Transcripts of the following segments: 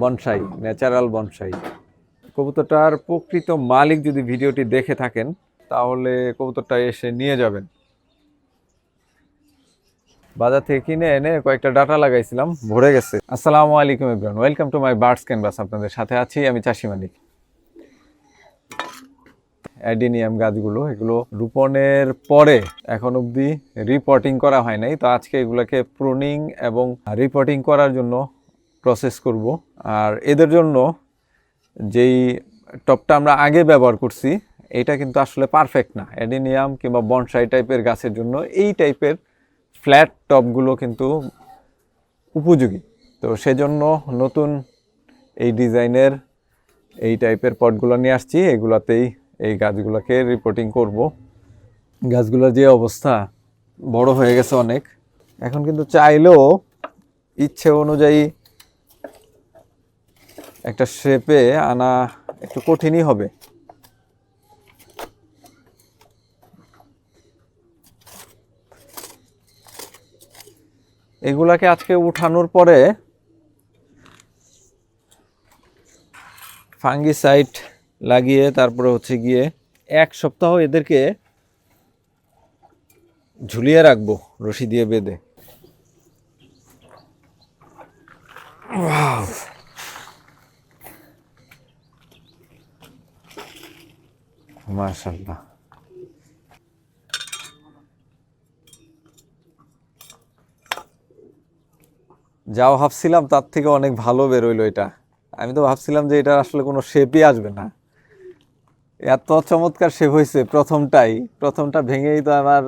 Bonsai, natural bonsai. কবুতরটার প্রকৃত মালিক যদি ভিডিওটি দেখে থাকেন, তাহলে কবুতরটা এসে নিয়ে যাবেন। বাজার থেকে কিনে এনে কয়েকটা ডাটা লাগাইছিলাম, ভরে গেছে। আসসালামু আলাইকুম Ibran welcome to my birds canvas আপনাদের সাথে আছি আমি চাষি মালিক অ্যাডিনিয়াম গাছগুলো, এগুলো রোপণের পরে এখন অবধি রিপোর্টিং করা হয় নাই, তো আজকে এগুলোকে প্রুনিং এবং রিপোর্টিং করার জন্য প্রসেস করব। আর এদের জন্য যেই টপটা আমরা আগে ব্যবহার করছি, এটা কিন্তু আসলে পারফেক্ট না। অ্যাডিনিয়াম কিংবা বনসাই টাইপের গাছের জন্য এই টাইপের ফ্ল্যাট টপগুলো কিন্তু উপযোগী। তো সেজন্য নতুন এই ডিজাইনের এই টাইপের পটগুলো নিয়ে আসছি। এগুলাতেই এই গাছগুলোকে রিপোর্টিং করব। গাছগুলোর যে অবস্থা বড় হয়ে গেছে অনেক। এখন কিন্তু চাইলেও ইচ্ছে অনুযায়ী একটা শেপে আনা একটু কঠিনই হবে। এগুলাকে আজকে উঠানোর পরে ফাঙ্গিসাইড লাগিয়ে তারপরে হচ্ছে গিয়ে এক সপ্তাহ এদেরকে ঝুলিয়ে রাখব রশি দিয়ে বেঁধে। মাশাল্লাহ যাও ভাবছিলাম তার থেকে অনেক ভালো বেরোইলো এটা। আমি তো ভাবছিলাম যে এটা আসলে কোনো শেপই আসবে না। এত চমৎকার শেপ হয়েছে প্রথমটাই। প্রথমটা ভেঙেই তো আমার,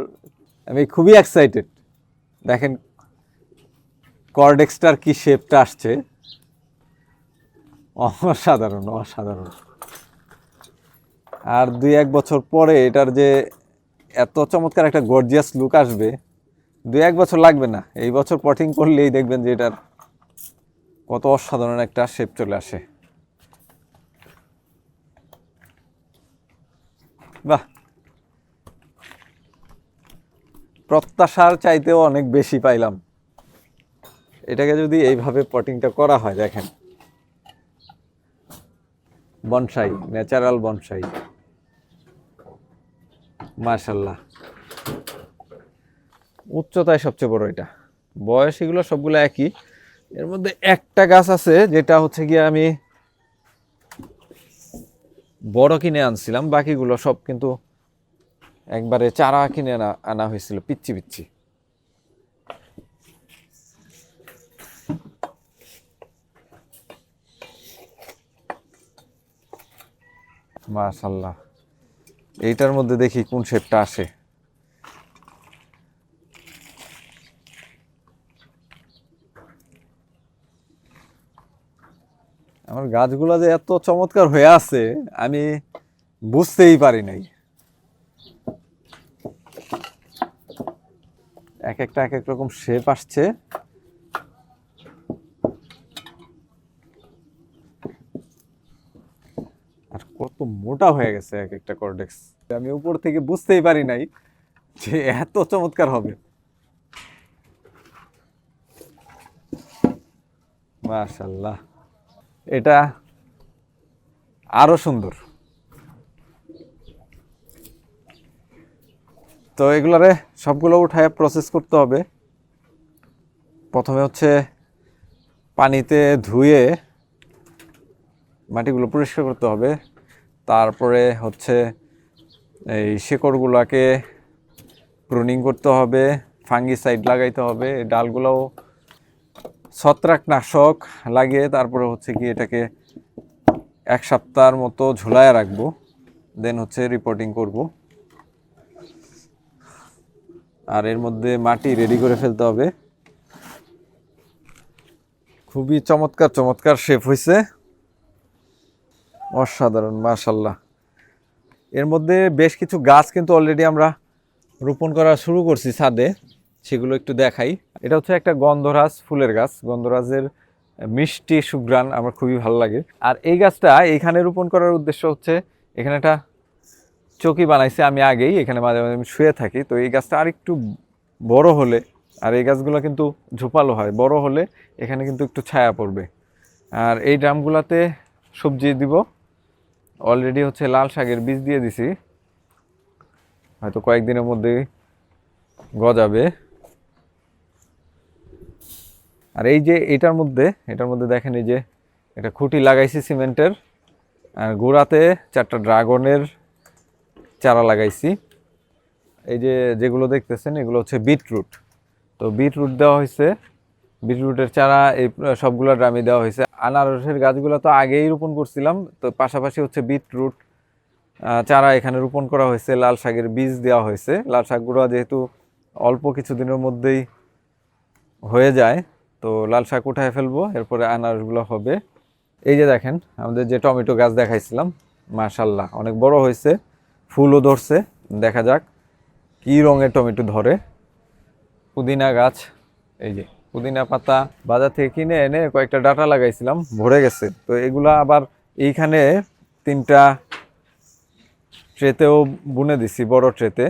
আমি খুবই এক্সাইটেড দেখেন কর্ডেক্সটার কি শেপটা আসছে। অসাধারণ অসাধারণ। আর দুই এক বছর পরে এটার যে এত চমৎকার একটা গর্জিয়াস লুক আসবে, দুই এক বছর লাগবে না। এই বছর পটিং করলেই দেখবেন যে এটার কত অসাধারণ একটা শেপ চলে আসে। বাহ! প্রত্যাশার চাইতেও অনেক বেশি পাইলাম। এটাকে যদি এইভাবে পটিংটা করা হয়, দেখেন। Bonsai natural bonsai. মাশাল্লাহ উচ্চতায় সবচেয়ে বড় এটা। বয়স এগুলো সবগুলো একই। এর মধ্যে একটা গাছ আছে যেটা হচ্ছে গিয়ে আমি বড় কিনে আনছিলাম, বাকিগুলো সব কিন্তু একবারে চারা কিনে আনা আনা হয়েছিল, পিচ্ছি পিচ্ছি। মাশাল্লাহ এইটার মধ্যে দেখি কোন শেপটা আসে। আমার গাছগুলো যে এত চমৎকার হয়ে আছে, আমি বুঝতেই পারি নাই। এক একটা এক এক রকম শেপ আসছে। কত মোটা হয়ে গেছে এক একটা কর্ডেক্স আমি উপর থেকে বুঝতেই পারি নাই যে এত চমৎকার হবে। মাশাল্লাহ এটা আরও সুন্দর। তো এগুলারে সবগুলো উঠায় প্রসেস করতে হবে। প্রথমে হচ্ছে পানিতে ধুয়ে মাটিগুলো পরিষ্কার করতে হবে। তারপরে হচ্ছে এই শেকড়গুলোকে প্রুনিং করতে হবে ফাঙ্গিসাইড লাগাইতে হবে ডালগুলোও ছত্রাকনাশক লাগিয়ে তারপরে হচ্ছে কি এটাকে এক সপ্তাহের মতো ঝুলায় রাখব দেন হচ্ছে রিপোর্টিং করব। আর এর মধ্যে মাটি রেডি করে ফেলতে হবে। খুবই চমৎকার চমৎকার শেপ হয়েছে অসাধারণ মাশাল্লাহ এর মধ্যে বেশ কিছু গাছ কিন্তু অলরেডি আমরা রোপণ করা শুরু করছি ছাদে, সেগুলো একটু দেখাই। এটা হচ্ছে একটা গন্ধরাজ ফুলের গাছ, গন্ধরাজের মিষ্টি সুগ্রান আমার খুবই ভালো লাগে। আর এই গাছটা এইখানে রোপণ করার উদ্দেশ্য হচ্ছে, এখানে একটা চকি বানাইছে আমি আগেই, এখানে মাঝে মাঝে আমি শুয়ে থাকি, তো এই গাছটা আর একটু বড় হলে, আর এই গাছগুলো কিন্তু ঝোপালো হয়, বড় হলে এখানে কিন্তু একটু ছায়া পড়বে। আর এই ড্রামগুলোতে সবজি দিব অলরেডি হচ্ছে লাল শাকের বীজ দিয়ে দিছি। হয়তো কয়েকদিনের মধ্যেই গজাবে। আর এই যে এটার মধ্যে এটার মধ্যে দেখেন এই যে এটা খুঁটি লাগাইছি সিমেন্টের, আর গোড়াতে চারটা ড্রাগনের চারা লাগাইছি। এই যে যেগুলো দেখতেছেন, এগুলো হচ্ছে বিটরুট। তো বিটরুট দেওয়া হয়েছে। বিটরুটের চারা এই সবগুলো ড্রামে দেওয়া হয়েছে। আনারসের গাছগুলো তো আগেই রোপণ করছিলাম, তো পাশাপাশি হচ্ছে বিটরুট চারা এখানে রোপণ করা হয়েছে, লাল শাকের বীজ দেওয়া হয়েছে। লাল শাকগুলো যেহেতু অল্প কিছুদিনের মধ্যেই হয়ে যায়, তো লাল শাক উঠায় ফেলব, এরপরে আনারসগুলো হবে। এই যে দেখেন, আমাদের যে টমেটো গাছ দেখাইছিলাম, মাশাল্লাহ, অনেক বড় হয়েছে, ফুলও ধরছে, দেখা যাক কি রঙের টমেটো ধরে। পুদিনা গাছ, এই যে। পুদিনা পাতা বাজার থেকে কিনে এনে কয়েকটা ডাটা লাগাইছিলাম, ভরে গেছে। তো এগুলা আবার এইখানে তিনটা ট্রেতেও বুনে দিছি, বড় ট্রেতে।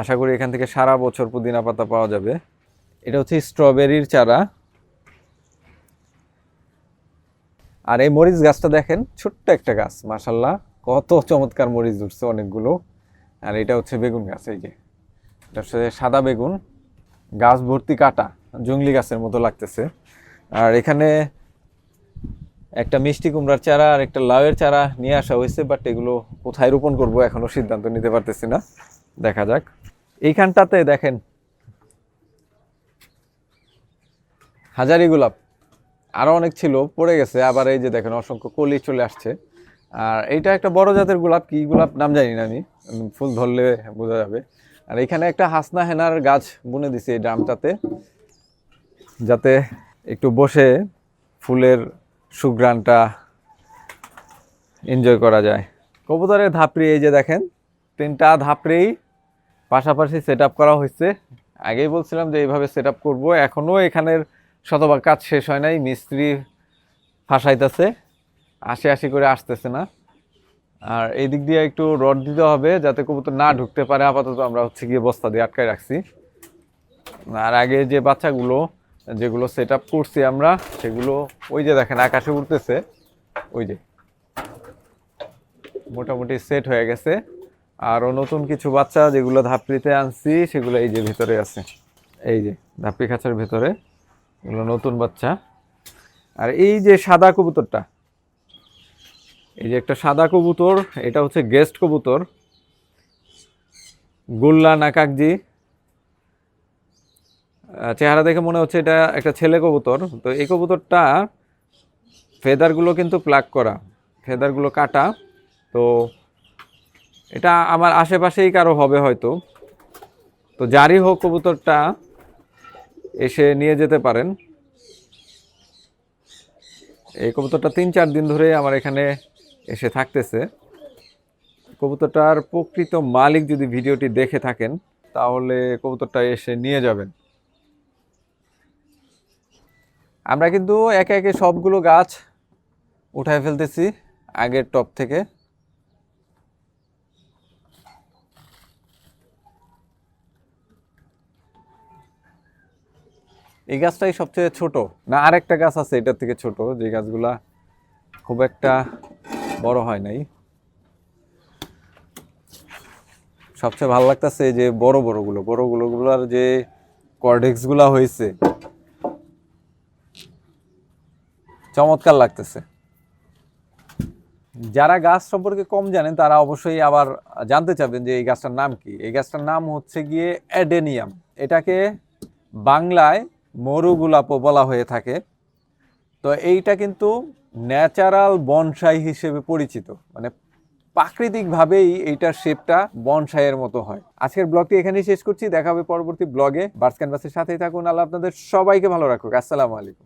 আশা করি এখান থেকে সারা বছর পুদিনা পাতা পাওয়া যাবে। এটা হচ্ছে স্ট্রবেরির চারা। আর এই মরিচ গাছটা দেখেন, ছোট্ট একটা গাছ মাসাল্লাহ কত চমৎকার মরিচ ধরছে অনেকগুলো। আর এটা হচ্ছে বেগুন গাছ, এই যে। এটা হচ্ছে সাদা বেগুন। গাছ ভর্তি কাটা জঙ্গলি গাছের মতো লাগতেছে। আর এখানে একটা মিষ্টি কুমড়ার চারা আর একটা লাউয়ের চারা নিয়ে আসা হয়েছে বাট এগুলো কোথায় রোপণ করব এখনও সিদ্ধান্ত নিতে পারতেছি না। দেখা যাক। এইখানটাতে দেখেন, হাজারি গোলাপ। আরও অনেক ছিল, পড়ে গেছে। আবার এই যে দেখেন, অসংখ্য কলি চলে আসছে। আর এইটা একটা বড় জাতের গোলাপ, কি গোলাপ নাম জানি না আমি। ফুল ধরলে বোঝা যাবে। আর এখানে একটা হাসনা হেনার গাছ বুনে দিছি এই ড্রামটাতে, যাতে একটু বসে ফুলের সুগ্রানটা এনজয় করা যায়। কবুতরের ধাপড়ি এই যে দেখেন, তিনটা ধাপড়েই পাশাপাশি সেট করা হয়েছে। আগেই বলছিলাম যে এইভাবে সেট আপ করব, এখনও এখানের শতভাগ কাজ শেষ হয় নাই, মিস্ত্রি ফাঁসাইতেছে আশি আশি করে আসতেছে না। আর এই দিক দিয়ে একটু রড দিতে হবে যাতে কবুতর না ঢুকতে পারে। আপাতত আমরা হচ্ছে গিয়ে বস্তা দিয়ে আটকায় রাখছি। আর আগে যে বাচ্চাগুলো, যেগুলো সেট আপ করছি আমরা, সেগুলো ওই যে দেখেন আকাশে উঠতেছে ওই যে মোটামুটি সেট হয়ে গেছে। আরও নতুন কিছু বাচ্চা যেগুলো ধাপড়িতে আনছি, সেগুলো এই যে ভিতরে আছে। এই যে ধাপড়ি খাঁচার ভেতরে। এগুলো নতুন বাচ্চা। আর এই যে সাদা কবুতরটা এই যে একটা সাদা কবুতর, এটা হচ্ছে গেস্ট কবুতর। গোল্লা নাকাকজি। চেহারা দেখে মনে হচ্ছে এটা একটা ছেলে কবুতর। তো এই কবুতরটা ফেদারগুলো কিন্তু প্লাগ করা, ফেদারগুলো কাটা। তো এটা আমার আশেপাশেই কারও হবে হয়তো। তো যারই হোক কবুতরটা এসে নিয়ে যেতে পারেন। এই কবুতরটা তিন চার দিন ধরে আমার এখানে এসে থাকতেছে। কবুতরটার প্রকৃত মালিক যদি ভিডিওটি দেখে থাকেন, তাহলে কবুতরটা এসে নিয়ে যাবেন। আমরা কিন্তু একে একে সবগুলো গাছ উঠায় ফেলতেছি আগের টপ থেকে। এই গাছটাই সবচেয়ে ছোট। না, আরেকটা গাছ আছে এটার থেকে ছোট, যে গাছগুলা খুব একটা বড় হয় নাই। সবচেয়ে ভালো লাগতেছে যে বড় বড়গুলো বড় গুলোগুলোর যে কর্ডেক্সগুলা হয়েছে, চমৎকার লাগতেছে। যারা গাছ সম্পর্কে কম জানেন, তারা অবশ্যই আবার জানতে চাবেন যে এই গাছটার নাম কি। এই গাছটার নাম হচ্ছে গিয়ে অ্যাডেনিয়াম। এটাকে বাংলায় মরু গোলাপও বলা হয়ে থাকে। তো এইটা কিন্তু ন্যাচারাল বনসাই হিসেবে পরিচিত। মানে প্রাকৃতিকভাবেই এইটার শেপটা বনসাইয়ের মতো হয়। আজকের ব্লগটি এখানেই শেষ করছি। দেখা হবে পরবর্তী ব্লগে বার্স ক্যানভাসের সাথেই থাকুন। আল্লাহ আপনাদের সবাইকে ভালো রাখুক। আসসালামু আলাইকুম।